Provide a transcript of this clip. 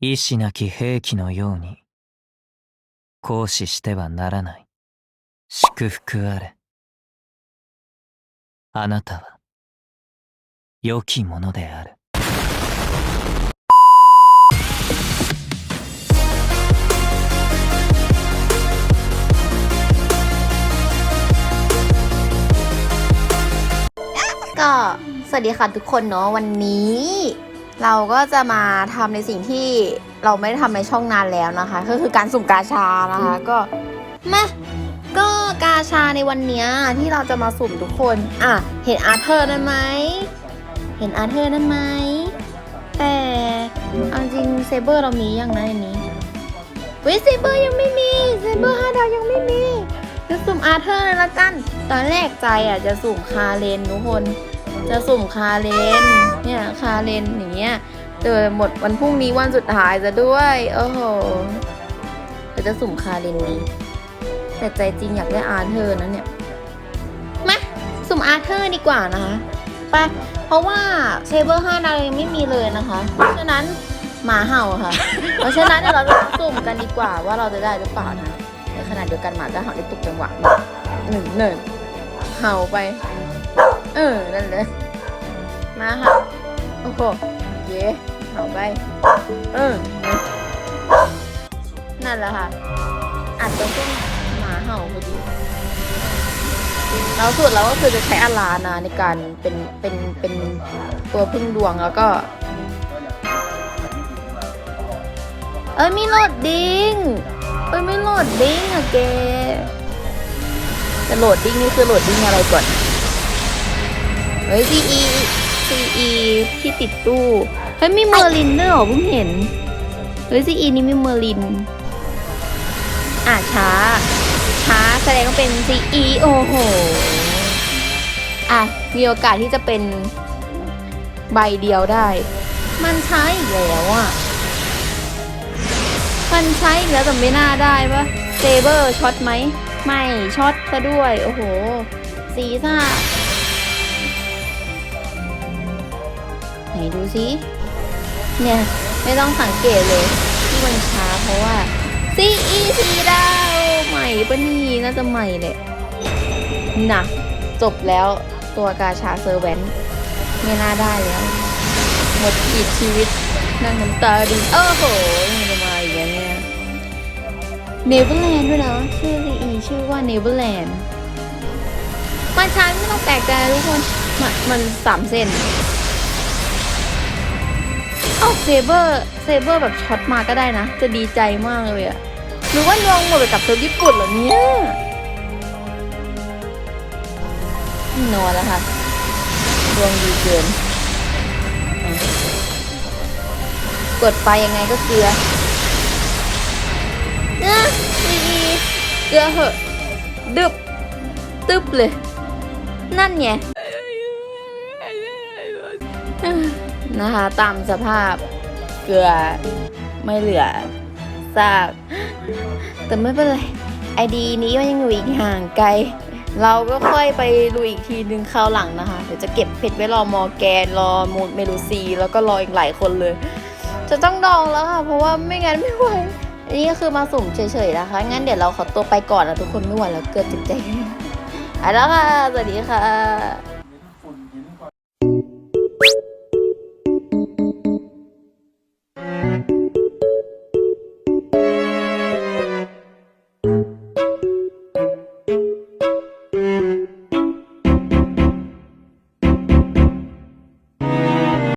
意志なき兵器のように行使してはならない祝福あれあなたは良きものである ก็สวัสดีค่ะทุกคนเนาะวันนี้ เราก็จะมาทำในสิ่งที่เราไม่ได้ทำในช่องนานแล้วนะคะ ก็คือการสุ่มกาชานะคะก็มาก็กาชาในวันเนี้ยที่เราจะมาสุ่มทุกคนอะเห็นอาร์เธอร์นั่นไหมเห็นอาร์เธอร์นั่นไหมแต่เอาจริงเซเบอร์เรามียังนะในนี้เว้ยเซเบอร์ยังไม่มีเซเบอร์ห้าดาวยังไม่มี จะสุ่มอาร์เธอร์เลยละกัน ตอนแรกใจอะจะสุ่มคาเลนทุกคน จะสุ่มคาเลน เนี่ยคาเลนอย่างเงี้ยเจอหมดวันพรุ่งนี้วันสุดท้ายจะด้วย โอ้โหเดี๋ยวจะสุ่มคาเลนนี้ แต่ใจจริงอยากได้อาร์เธอร์นะเนี่ย มาสุ่มอาร์เธอร์ดีกว่านะคะไปเพราะว่าเชเบอร์ห้าดาวยังไม่มีเลยนะคะ เพราะฉะนั้นหมาเห่าค่ะ เพราะฉะนั้นเดี๋ยวเราจะสุ่มกันดีกว่าว่าเราจะได้หรือเปล่านะ ในขณะเดียวกันหมาจะเห่าในตุกจังหวะหนึ่งหนึ่งเห่าไป เออ นั่นเลยมาค่ะโอ้โหเย้เอาไป เออ นั่นแหละค่ะอัดตรงช่วงหมาเห่าพอดีแล้วสุดแล้วก็คือจะใช้อาลานะในการเป็นเป็นเป็นตัวพึ่งดวงแล้วก็ เอ้ยไม่โหลดดิ้ง เอ้ยไม่โหลดดิ้งอะแกจะโหลดดิ้งนี่คือโหลดดิ้งอะไรก่อน เฮ้ย CE CE ที่ติดตู้เฮ้ยมีเมอร์ลินด้วยเหรอเพิ่งเห็น เฮ้ย CE นี่มีเมอร์ลิน อะช้า ช้าแสดงว่าเป็น CE โอ้โห อะมีโอกาสที่จะเป็นใบเดียวได้ มันใช้อีกแล้วอะ มันใช้แล้วแต่ไม่น่าได้ปะเซเบอร์ช็อตไหม ไม่ช็อตซะด้วย โอ้โห สีซ่าไหนดูสิเนี่ย ไม่ต้องสังเกตเลยที่มันช้าเพราะว่า CE สีดาวใหม่ปะนี่น่าจะใหม่แหละน่ะจบแล้วตัวกาชาเซอร์แวนไม่น่าได้แล้ว หมดขีดชีวิตนั่งน้ำตาดิโอ้โห เนเวอร์แลนด์ด้วยนะชื่อ CE ชื่อว่าเนเวอร์แลนด์มันช้าไม่ต้องแปลกใจทุกคนมันมันสามเส้นเอ้าเซเบอร์เซเบอร์แบบช็อตมาก็ได้นะ จะดีใจมากเลยอะหรือว่าดวงหมดไปกับเซิร์ฟญี่ปุ่นเหรอเนี่ยนอนแล้วค่ะดวงดีเกิน กดไปยังไงก็เกลือ เกลือเหอะ ดึบ ตึบเลย นั่นไงนะคะ ตามสภาพเกลือไม่เหลือซากแต่ไม่เป็นไร ไอดีนี้มันยังอยู่อีกห่างไกล เราก็ค่อยไปลุยอีกทีนึงคราวหลังนะคะ เดี๋ยวจะเก็บเพชรไว้รอมอแกน รอมูดเมลูซี แล้วก็รออีกหลายคนเลย จะต้องดองแล้วค่ะ เพราะว่าไม่งั้นไม่ไหว นี่ก็คือมาสุ่มเฉยๆนะคะ งั้นเดี๋ยวเราขอตัวไปก่อนนะทุกคนไม่ไหวแล้วเกิดจิตใจไปแล้วค่ะ สวัสดีค่ะ